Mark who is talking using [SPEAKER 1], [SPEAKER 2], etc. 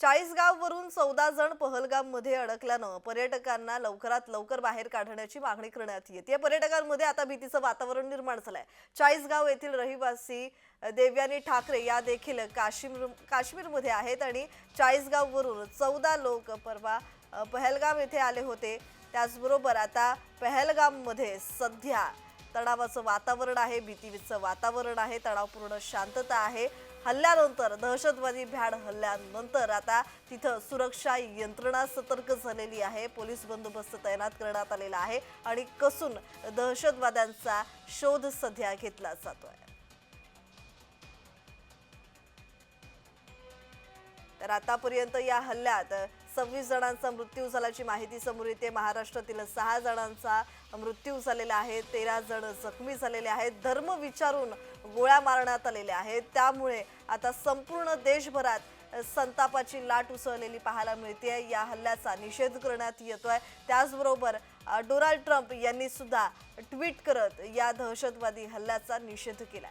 [SPEAKER 1] चाळीसगाववरून चौदा जण पहलगाममध्ये अडकल्यानं पर्यटकांना लवकरात लवकर बाहेर काढण्याची मागणी करण्यात येते. या पर्यटकांमध्ये आता भीतीचं वातावरण निर्माण झालंय. चाळीसगाव येथील रहिवासी देवयानी ठाकरे या देखील काश्मीर काश्मीरमध्ये आहेत आणि चाळीसगाववरून चौदा लोक परवा पहलगाम येथे आले होते. त्याचबरोबर आता पहलगाममध्ये सध्या तणावाचं वातावरण आहे भीतीचं वातावरण आहे तणावपूर्ण शांतता आहे. हल्ल्यानंतर दहशतवादी भ्याड हल्ल्यानंतर आता तिथं सुरक्षा यंत्रणा सतर्क झालेली आहे. पोलीस बंदोबस्त तैनात करण्यात आलेला आहे आणि कसून दहशतवाद्यांचा शोध सध्या घेतला जातोय. तर आतापर्यंत या हल्ल्यात सव्वीस जणांचा मृत्यू झाल्याची माहिती समोर येते. महाराष्ट्रातील सहा जणांचा मृत्यू झालेला आहे. तेरा जण जखमी झालेले आहेत. धर्म विचारून गोळ्या मारण्यात आलेल्या आहेत. त्यामुळे आता संपूर्ण देशभरात संतापाची लाट उसळलेली पाहायला मिळते या हल्ल्याचा निषेध करण्यात येतोय. त्याचबरोबर डोनाल्ड ट्रम्प यांनी सुद्धा ट्विट करत या दहशतवादी हल्ल्याचा निषेध केला